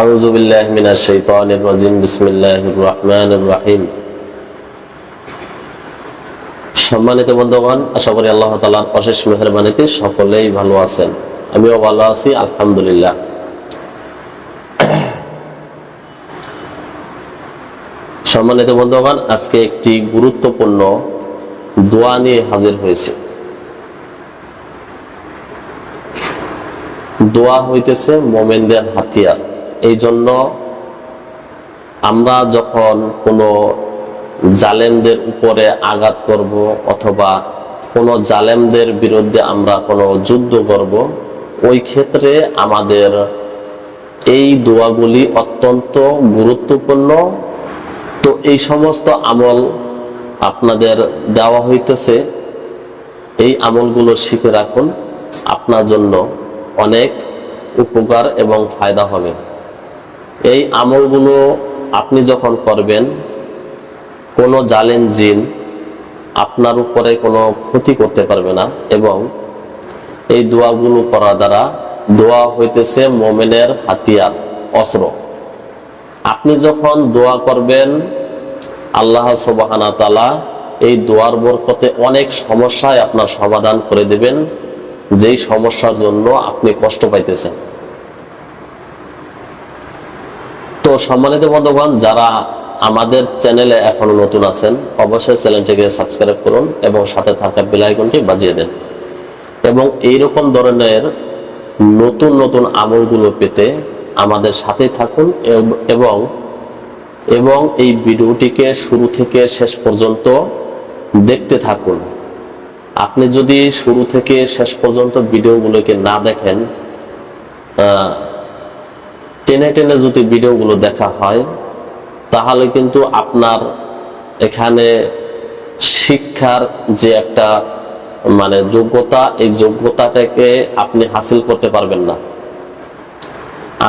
أعوذ بالله من الشيطان الرجيم بسم الله الرحمن الرحيم সম্মানিত বন্ধুগণ আশা করি আল্লাহ তালার অশেষ মেহরবানিতে সকলেই ভালো আছেন আমিও ভালো আছি আলহামদুলিল্লাহ সম্মানিত বন্ধুগণ আজকে একটি গুরুত্বপূর্ণ দোয়া নিয়ে হাজির হয়েছে দোয়া হইতেছে মোমেনদের হাতিয়ার এই জন্য আমরা যখন কোনো জালেমদের উপরে আঘাত করব অথবা কোনো জালেমদের বিরুদ্ধে আমরা কোনো যুদ্ধ করব, ওই ক্ষেত্রে আমাদের এই দোয়াগুলি অত্যন্ত গুরুত্বপূর্ণ। তো এই সমস্ত আমল আপনাদের দেওয়া হইতেছে। এই আমলগুলো শিখে রাখুন। আপনার জন্য অনেক উপকার এবং ফায়দা হবে। এই আমলগুলো আপনি যখন করবেন, কোনো জালেন জিন আপনার উপরে কোনো ক্ষতি করতে পারবে না এবং এই দোয়াগুলো করা দ্বারা দোয়া হইতেছে মোমেনের হাতিয়ার, অস্ত্র। আপনি যখন দোয়া করবেন, আল্লাহ সুবাহানা তালা এই দোয়ার বরকতে অনেক সমস্যায় আপনার সমাধান করে দেবেন, যেই সমস্যার জন্য আপনি কষ্ট পাইতেছেন তো সম্মানিত বন্ধুগণ, যারা আমাদের চ্যানেলে এখনও নতুন আছেন, অবশ্যই চ্যানেলটিকে সাবস্ক্রাইব করুন এবং সাথে থাকা বেলাইকনটি বাজিয়ে দেন। এবং এই রকম ধরনের নতুন নতুন আমলগুলো পেতে আমাদের সাথে থাকুন এবং এবং এই ভিডিওটিকে শুরু থেকে শেষ পর্যন্ত দেখতে থাকুন। আপনি যদি শুরু থেকে শেষ পর্যন্ত ভিডিওগুলোকে না দেখেন টেনে টেনে যদি ভিডিওগুলো দেখা হয়, তাহলে কিন্তু আপনার এখানে শিক্ষার যে একটা মানে যোগ্যতা, এই যোগ্যতাটাকে আপনি হাসিল করতে পারবেন না।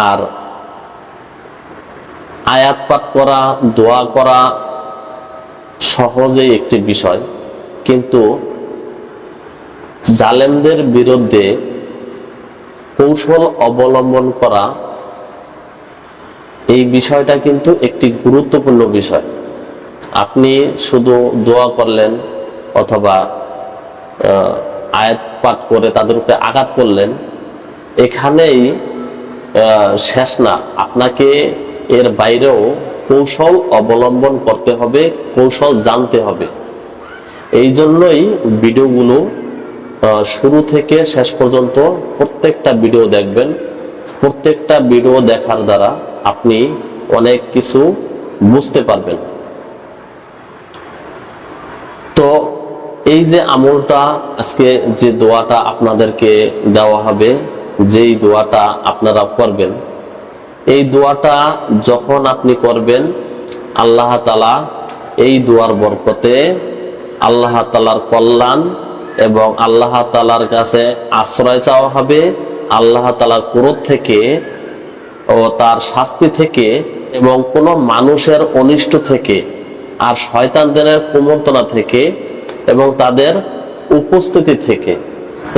আর আয়াত পাঠ করা, দোয়া করা সহজেই একটি বিষয়। কিন্তু জালেমদের বিরুদ্ধে কৌশল অবলম্বন করা এই বিষয়টা কিন্তু একটি গুরুত্বপূর্ণ বিষয়। আপনি শুধু দোয়া করলেন অথবা আয়াত পাঠ করে তাদের উপরে আঘাত করলেন, এখানেই শেষ না। আপনাকে এর বাইরেও কৌশল অবলম্বন করতে হবে, কৌশল জানতে হবে। এই জন্যই ভিডিওগুলো শুরু থেকে শেষ পর্যন্ত প্রত্যেকটা ভিডিও দেখবেন। প্রত্যেকটা ভিডিও দেখার দ্বারা আপনি অনেক কিছু বুঝতে পারবেন। তো এই যে আমলটা, আজকে যে দোয়াটা আপনাদেরকে দেওয়া হবে, যেই দোয়াটা আপনারা করবেন, এই দোয়াটা যখন আপনি করবেন, আল্লাহ তালা এই দোয়ার বরকতে আল্লাহ তালার কল্যাণ এবং আল্লাহ তালার কাছে আশ্রয় চাওয়া হবে, আল্লাহ তালার ক্রোধ থেকে ও তার শাস্তি থেকে এবং কোনো মানুষের অনিষ্ট থেকে আর শয়তানদের কুমন্তনা থেকে এবং তাদের উপস্থিতি থেকে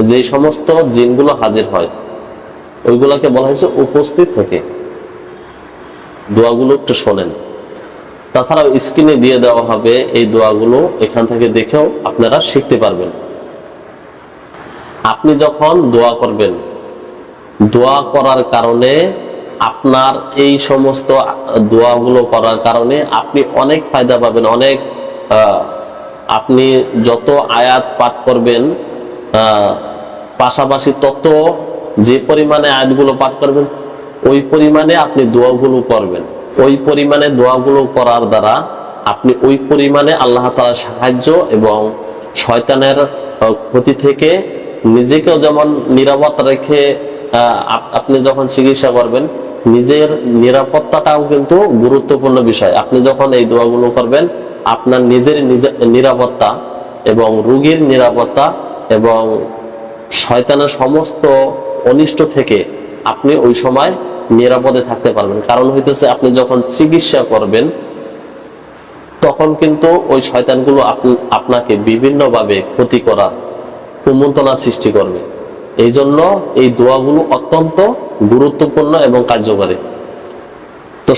যে সমস্ত জিনগুলো হাজির হয়, ওইগুলোকে বলা হয়েছে উপস্থিত থেকে। দোয়াগুলো একটু শোনেন। তাছাড়াও স্ক্রিনে দিয়ে দেওয়া হবে এই দোয়াগুলো, এখান থেকে দেখেও আপনারা শিখতে পারবেন। আপনি যখন দোয়া করবেন, দোয়া করার কারণে আপনার এই সমস্ত দোয়াগুলো করার কারণে আপনি অনেক ফায়দা পাবেন, অনেক আপনি যত আয়াত পাঠ করবেন পাশাপাশি তত যে পরিমাণে আয়াতগুলো পাঠ করবেন, ওই পরিমাণে আপনি দোয়াগুলো করবেন। ওই পরিমাণে দোয়াগুলো করার দ্বারা আপনি ওই পরিমাণে আল্লাহ তাআলার সাহায্য এবং শয়তানের ক্ষতি থেকে নিজেকেও যেমন নিরাপদ রেখে আপ- আপনি যখন চিকিৎসা করবেন নিজের নিরাপত্তাটাও কিন্তু গুরুত্বপূর্ণ বিষয়। আপনি যখন এই দোয়াগুলো করবেন, আপনার নিজের নিজে নিরাপত্তা এবং রোগীর নিরাপত্তা এবং শয়তানের সমস্ত অনিষ্ট থেকে আপনি ওই সময় নিরাপদে থাকতে পারবেন। কারণ হইতেছে আপনি যখন চিকিৎসা করবেন, তখন কিন্তু ওই শয়তানগুলো আপনি- আপনাকে বিভিন্নভাবে ক্ষতি করার কুমন্তনা সৃষ্টি করবে। এই জন্য এই দোয়াগুলো অত্যন্ত গুরুত্বপূর্ণ এবং কার্যকরী।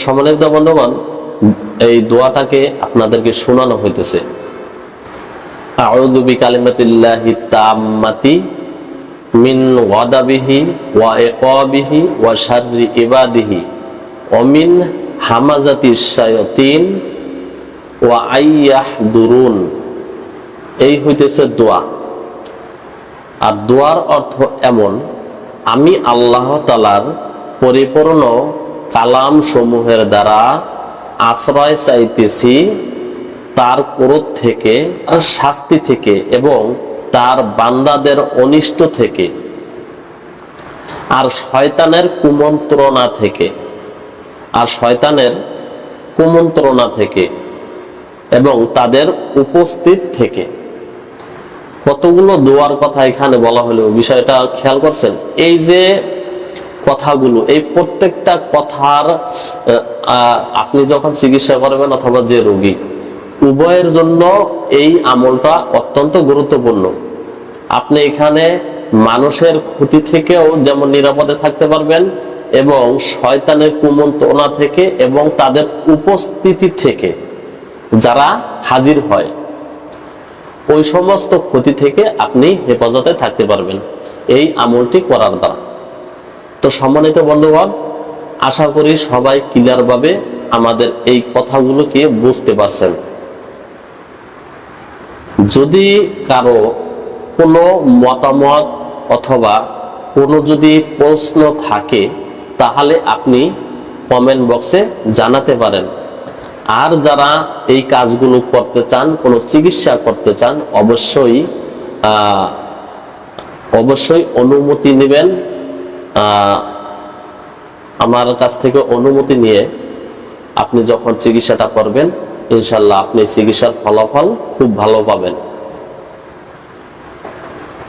সম্মানিত বন্ধুবান এই দোয়াটাকে আপনাদেরকে শোনানো হইতেছে। আউযু বিকালিমাতিল্লাহি তাম্মাতি মিন গাদাবিহি ওয়া ইকাবিহি ওয়া শাররি ইবাদিহি ওয়া মিন হামাজাতি শায়াতিন ওয়া আইয়াহদুরুন এই হইতেছে দোয়া। আর দোয়ার অর্থ এমন আমি আল্লাহ তালার পরিপূর্ণ কালাম সমূহের দ্বারা আশ্রয় চাইতেছি তার ক্রোধ থেকে, তার শাস্তি থেকে এবং তার বান্দাদের অনিষ্ট থেকে আর শয়তানের কুমন্ত্রণা থেকে, আর শয়তানের কুমন্ত্রণা থেকে এবং তাদের উপস্থিত থেকে। কতগুলো দোয়ার কথা এখানে বলা হলো, বিষয়টা খেয়াল করছেন? এই যে কথাগুলো, এই প্রত্যেকটা কথার আপনি যখন চিকিৎসা করবেন অথবা যে রোগী, উভয়ের জন্য এই আমলটা অত্যন্ত গুরুত্বপূর্ণ। আপনি এখানে মানুষের ক্ষতি থেকেও যেমন নিরাপদে থাকতে পারবেন এবং শয়তানের কুমন্ত্রণা থেকে এবং তাদের উপস্থিতি থেকে যারা হাজির হয়। ওই সমস্ত ক্ষতি থেকে আপনি হেফাজতে থাকতে পারবেন। এই আমলটি করার দ্বারা। তো সম্মানিত বন্ধুগণ, আশা করি সবাই ক্লিয়ারভাবে আমাদের এই কথাগুলোকে বুঝতে পারছেন। যদি কারও কোনো মতামত অথবা কোনো যদি প্রশ্ন থাকে, তাহলে আপনি কমেন্ট বক্সে জানাতে পারেন। আর যারা এই কাজগুলো করতে চান, কোনো চিকিৎসা করতে চান, অবশ্যই অবশ্যই অনুমতি নেবেন। আমার কাছ থেকে অনুমতি নিয়ে আপনি যখন চিকিৎসাটা করবেন ইনশাল্লাহ আপনি চিকিৎসার ফলাফল খুব ভালো পাবেন।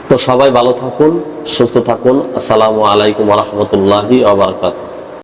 তো সবাই ভালো থাকুন, সুস্থ থাকুন। আসসালামু আলাইকুম রহমতুল্লাহি আবরকাত